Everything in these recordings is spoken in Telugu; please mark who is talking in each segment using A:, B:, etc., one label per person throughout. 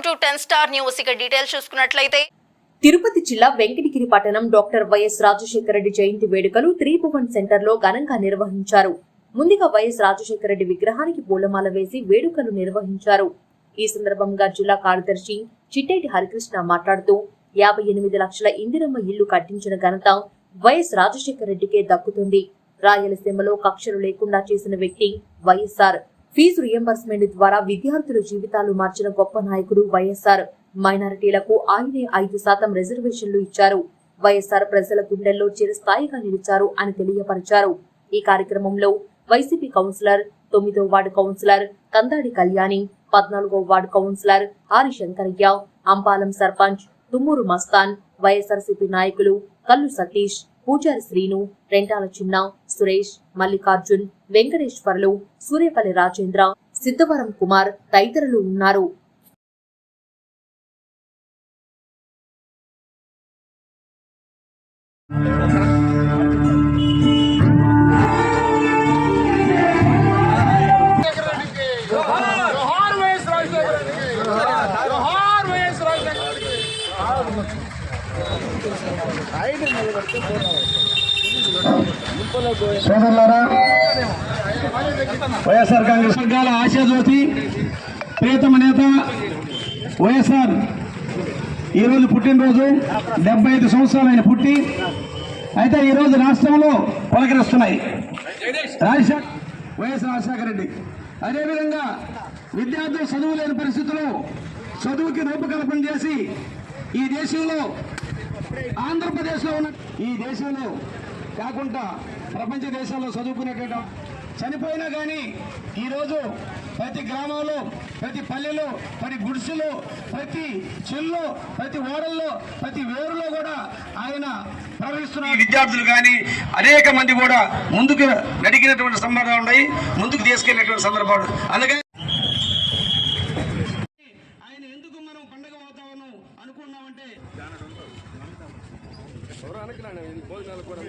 A: Welcome to ten star news. ఇక డీటెయిల్స్ చూసుకున్నట్లయితే
B: తిరుపతి జిల్లా వెంకటగిరి పట్టణం డాక్టర్ వైఎస్ రాజశేఖర రెడ్డి జయంతి వేడుకలు త్రిభువన్ సెంటర్లో ఘనంగా నిర్వహించారు. ముందుగా వైఎస్ రాజశేఖర రెడ్డి విగ్రహానికి పూలమాల వేసి వేడుకలు నిర్వహించారు. ఈ సందర్భంగా జిల్లా కార్యదర్శి చిట్టేటి హరికృష్ణ మాట్లాడుతూ యాభై ఎనిమిది లక్షల ఇందిరమ్మ ఇల్లు కట్టించిన ఘనత వైఎస్ రాజశేఖర రెడ్డికే దక్కుతుంది. రాయలసీమలో కక్షలు లేకుండా చేసిన వ్యక్తి వైఎస్ఆర్. ఫీజు రియంబర్స్మెంట్ ద్వారా విద్యార్థుల జీవితాలు మార్చిన గొప్ప నాయకుడు వైఎస్ఆర్. మైనారిటీలకు ఆయనే ఐదు శాతం రిజర్వేషన్లు ఇచ్చారు. వైఎస్ఆర్ ప్రజల గుండెల్లో చిరస్థాయిగా నిలిచారు అని తెలియపరిచారు. ఈ కార్యక్రమంలో వైసీపీ కౌన్సిలర్ తొమ్మిదో వార్డు కౌన్సిలర్ కందాడి కళ్యాణి పద్నాలుగో వార్డు కౌన్సిలర్ ఆరి శంకరయ్య అంపాలం సర్పంచ్ తుమ్మూరు మస్తాన్ వైఎస్ఆర్సీపీ నాయకులు కల్లు సతీష్ పూజారి శ్రీను రెంటాల చిన్న సురేష్ మల్లికార్జున్ వెంకటేశ్వర్లు సూర్యపల్లి రాజేంద్ర సిద్ధవరం కుమార్ తదితరులు ఉన్నారు.
C: జోహార్
D: సోదరులారా వైఎస్ఆర్ కాంగ్రెస్ వర్గాల ఆశాజ్యోతి ప్రియతమ నేత వైఎస్ఆర్ ఈరోజు పుట్టినరోజు డెబ్బై ఐదు సంవత్సరాలు ఆయన పుట్టి అయితే ఈరోజు రాష్ట్రంలో పలకరిస్తున్నాయి. రాజశేఖర్ వైఎస్ రాజశేఖర రెడ్డి. అదేవిధంగా విద్యార్థులు చదువు లేని పరిస్థితుల్లో చదువుకి రూపకల్పన చేసి ఈ దేశంలో ఆంధ్రప్రదేశ్లో ఉన్న ఈ దేశంలో కాకుండా ప్రపంచ దేశాల్లో చదువుకునేటువంటి చనిపోయినా కానీ ఈరోజు ప్రతి గ్రామంలో ప్రతి పల్లెలో ప్రతి గుడిసెలో ప్రతి చెల్లో ప్రతి ఓడల్లో ప్రతి వేరులో కూడా ఆయన ప్రవహిస్తున్న విద్యార్థులు కానీ అనేక మంది కూడా ముందుకు నడిగినటువంటి సందర్భాలు ఉన్నాయి ముందుకు తీసుకెళ్ళినటువంటి సందర్భాలు అందుకని ఆయన ఎందుకు మనం పండగ వాతావరణం అనుకున్నామంటే ஒரு அனுக்கு நான் போதுனால கூட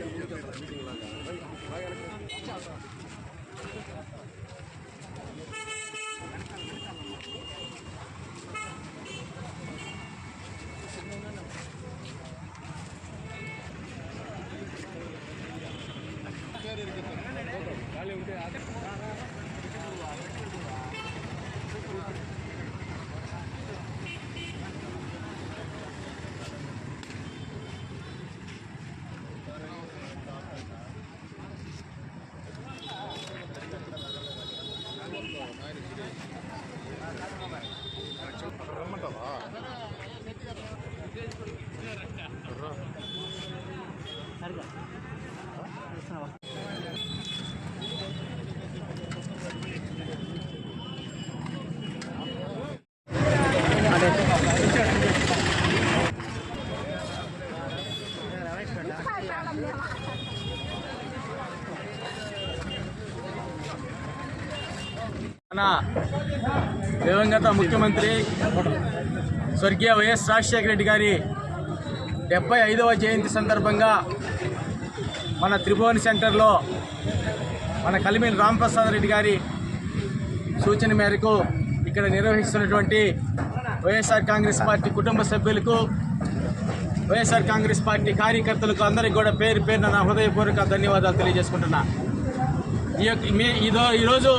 D: రమ్మంటావా సరిగా
E: మన దివంగత ముఖ్యమంత్రి స్వర్గీయ వైఎస్ రాజశేఖర రెడ్డి గారి డెబ్బై ఐదవ జయంతి సందర్భంగా మన త్రిభువన్ సెంటర్లో మన కలిమిని రామప్రసాద్ రెడ్డి గారి సూచన మేరకు ఇక్కడ నిర్వహిస్తున్నటువంటి వైఎస్ఆర్ కాంగ్రెస్ పార్టీ కుటుంబ సభ్యులకు వైఎస్ఆర్ కాంగ్రెస్ పార్టీ కార్యకర్తలకు అందరికీ కూడా పేరు పేరున నా హృదయపూర్వక ధన్యవాదాలు తెలియజేసుకుంటున్నా. ఈ యొక్క మీ ఇదో ఈరోజు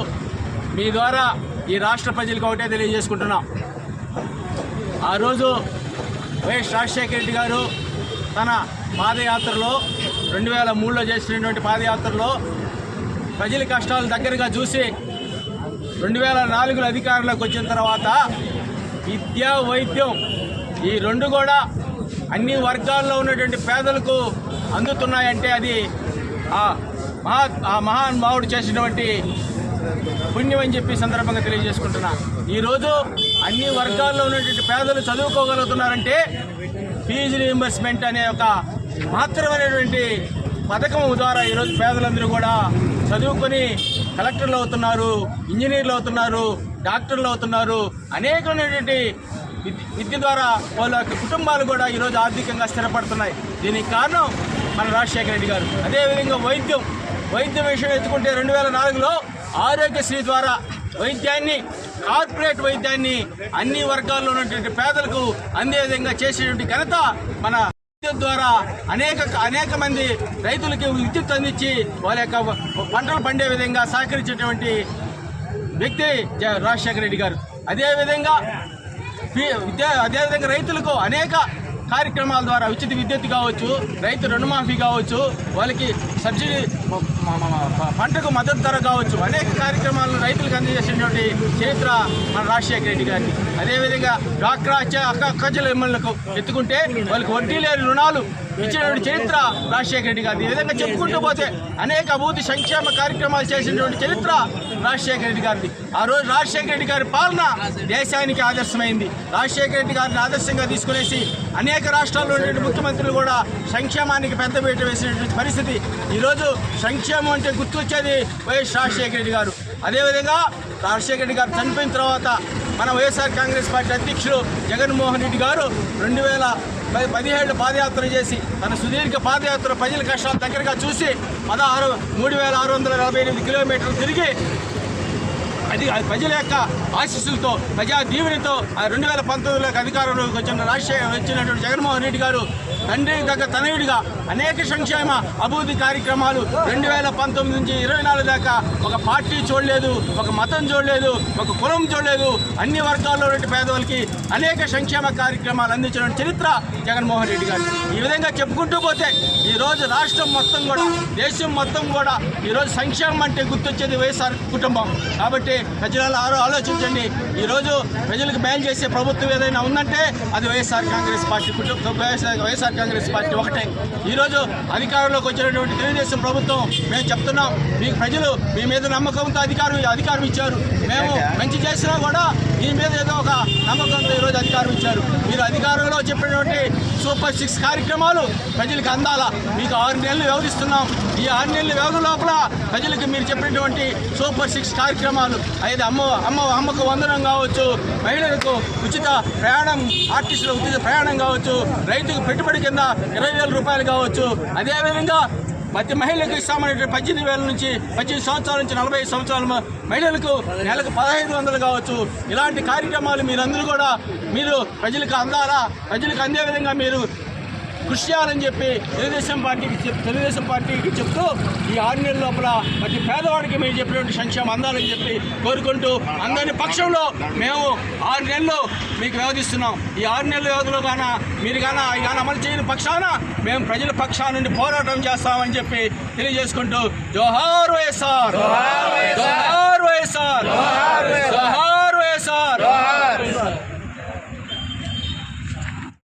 E: మీ ద్వారా ఈ రాష్ట్ర ప్రజలకు ఒకటే తెలియజేసుకుంటున్నాం. ఆ రోజు వైఎస్ రాజశేఖర రెడ్డి గారు తన పాదయాత్రలో రెండు వేల మూడులో చేసినటువంటి పాదయాత్రలో ప్రజల కష్టాలు దగ్గరగా చూసి రెండు వేల నాలుగులో అధికారంలోకి వచ్చిన తర్వాత విద్య వైద్యం ఈ రెండు కూడా అన్ని వర్గాల్లో ఉన్నటువంటి పేదలకు అందుతున్నాయంటే అది ఆ మహా ఆ మహానుభావుడు చేసినటువంటి పుణ్యం అని చెప్పి సందర్భంగా తెలియజేసుకుంటున్నా. ఈరోజు అన్ని వర్గాల్లో ఉన్నటువంటి పేదలు చదువుకోగలుగుతున్నారంటే ఫీజు రీఎంబర్స్మెంట్ అనే ఒక మాత్రమైనటువంటి పథకం ద్వారా ఈరోజు పేదలందరూ కూడా చదువుకొని కలెక్టర్లు అవుతున్నారు ఇంజనీర్లు అవుతున్నారు డాక్టర్లు అవుతున్నారు. అనేకమైనటువంటి విద్య- విద్య ద్వారా వాళ్ళ యొక్క కుటుంబాలు కూడా ఈరోజు ఆర్థికంగా స్థిరపడుతున్నాయి. దీనికి కారణం మన రాజశేఖర రెడ్డి గారు. అదేవిధంగా వైద్యం. వైద్యం విషయం ఎత్తుకుంటే రెండు వేల నాలుగులో ఆరోగ్యశ్రీ ద్వారా వైద్యాన్ని కార్పొరేట్ వైద్యాన్ని అన్ని వర్గాల్లో ఉన్నటువంటి పేదలకు అందే విధంగా చేసేటువంటి ఘనత మన విద్యుత్ ద్వారా అనేక అనేక మంది రైతులకి విద్యుత్ అందించి వాళ్ళ యొక్క పంటలు పండే విధంగా సహకరించేటువంటి వ్యక్తి జ- రాజశేఖర రెడ్డి గారు. అదేవిధంగా అదేవిధంగా రైతులకు అనేక కార్యక్రమాల ద్వారా ఉచిత విద్యుత్ కావచ్చు రైతు రుణమాఫీ కావచ్చు వాళ్ళకి సబ్సిడీ పంటకు మద్దతు ధర కావచ్చు. అనేక కార్యక్రమాలను రైతులకు అందజేసినటువంటి చరిత్ర మన రాజశేఖర రెడ్డి గారిని అదేవిధంగా డాక్టర్ అక్క అక్కజల ఎమ్మెల్యేలకు ఎత్తుకుంటే వాళ్ళకి వడ్డీ లేని రుణాలు ఇచ్చినటువంటి చరిత్ర రాజశేఖర రెడ్డి గారిది. ఈ విధంగా చెప్పుకుంటూ పోతే అనేక అభివృద్ధి సంక్షేమ కార్యక్రమాలు చేసినటువంటి చరిత్ర రాజశేఖర రెడ్డి గారిది. ఆ రోజు రాజశేఖర రెడ్డి గారి పాలన దేశానికి ఆదర్శమైంది. రాజశేఖర రెడ్డి గారిని ఆదర్శంగా తీసుకునేసి అనేక రాష్ట్రాల్లో ఉన్నటువంటి ముఖ్యమంత్రులు కూడా సంక్షేమానికి పెద్దపీట వేసినటువంటి పరిస్థితి. ఈరోజు సంక్షేమం అంటే గుర్తొచ్చేది వైఎస్ రాజశేఖర రెడ్డి గారు. అదేవిధంగా రాజశేఖర రెడ్డి గారు చనిపోయిన తర్వాత మన వైఎస్ఆర్ కాంగ్రెస్ పార్టీ అధ్యక్షుడు జగన్మోహన్ రెడ్డి గారు రెండు వేల పది పదిహేడు పాదయాత్ర చేసి తన సుదీర్ఘ పాదయాత్ర ప్రజల కష్టాలు దగ్గరగా చూసి పదహారు మూడు వేల ఆరు వందల నలభై ఎనిమిది కిలోమీటర్లు తిరిగి అది అది ప్రజల యొక్క ఆశీస్సులతో ప్రజా దీవెనతో రెండు వేల పంతొమ్మిదిలోకి అధికారంలోకి వచ్చిన రాజశేఖర వచ్చినటువంటి జగన్మోహన్ రెడ్డి గారు తండ్రి దగ్గర తనయుడిగా అనేక సంక్షేమ అభివృద్ధి కార్యక్రమాలు రెండు వేల పంతొమ్మిది నుంచి ఇరవై నాలుగు దాకా ఒక పార్టీ చూడలేదు ఒక మతం చూడలేదు ఒక కులం చూడలేదు. అన్ని వర్గాల్లో ఉన్న పేదవాళ్ళకి అనేక సంక్షేమ కార్యక్రమాలు అందించిన చరిత్ర జగన్మోహన్ రెడ్డి గారు. ఈ విధంగా చెప్పుకుంటూ పోతే ఈరోజు రాష్ట్రం మొత్తం కూడా దేశం మొత్తం కూడా ఈరోజు సంక్షేమం అంటే గుర్తొచ్చేది వైఎస్ఆర్ కుటుంబం. కాబట్టి ప్రజలు ఆలోచించండి. ఈరోజు ప్రజలకు మేలు చేసే ప్రభుత్వం ఏదైనా ఉందంటే అది YSR Congress party YSR Congress party ఒకటే. ఈరోజు అధికారంలోకి వచ్చినటువంటి తెలుగుదేశం ప్రభుత్వం మేము చెప్తున్నాం మీకు ప్రజలు మీ మీద నమ్మకంతో అధికారం అధికారం ఇచ్చారు. మేము మంచి చేసినా కూడా మీ మీద ఏదో ఒక నమ్మకంతో ఈరోజు అధికారం ఇచ్చారు. మీరు అధికారంలో చెప్పినటువంటి సూపర్ సిక్స్ కార్యక్రమాలు ప్రజలకు అందాలా. మీకు ఆరు నెలలు వ్యవహరిస్తున్నాం ఈ ఆరు నెలల వ్యవధి లోపల ప్రజలకు మీరు చెప్పినటువంటి సూపర్ సిక్స్ కార్యక్రమాలు అయితే అమ్మ అమ్మ అమ్మకు వందనం కావచ్చు మహిళలకు ఉచిత ప్రయాణం ఆర్టిస్టులకు ఉచిత ప్రయాణం కావచ్చు రైతుకు పెట్టుబడి కింద ఇరవై వేల రూపాయలు కావచ్చు. అదేవిధంగా ప్రతి మహిళలకు ఇస్తామనే పద్దెనిమిది వేల నుంచి పద్దెనిమిది సంవత్సరాల నుంచి నలభై ఐదు సంవత్సరాల మహిళలకు నెలకు పదహైదు వందలు కావచ్చు. ఇలాంటి కార్యక్రమాలు మీరందరూ కూడా మీరు ప్రజలకు అందాలా ప్రజలకు అందే విధంగా మీరు కృషి చేయాలని చెప్పి తెలుగుదేశం పార్టీకి తెలుగుదేశం పార్టీకి చెప్తూ ఈ ఆరు నెలల లోపల ప్రతి పేదవాడికి మేము చెప్పినటువంటి సంక్షేమం అందాలని చెప్పి కోరుకుంటూ అందరి పక్షంలో మేము ఆరు నెలలు మీకు వ్యవధిస్తున్నాం. ఈ ఆరు నెలల వ్యవధిలో కాన మీరు కాన కానీ అమలు చేయని పక్షాన మేము ప్రజల పక్షాన నుండి పోరాటం చేస్తామని చెప్పి తెలియజేసుకుంటూ జోహార్ వైఎస్ఆర్ జోహార్ వైఎస్ఆర్ జోహార్ వైఎస్ఆర్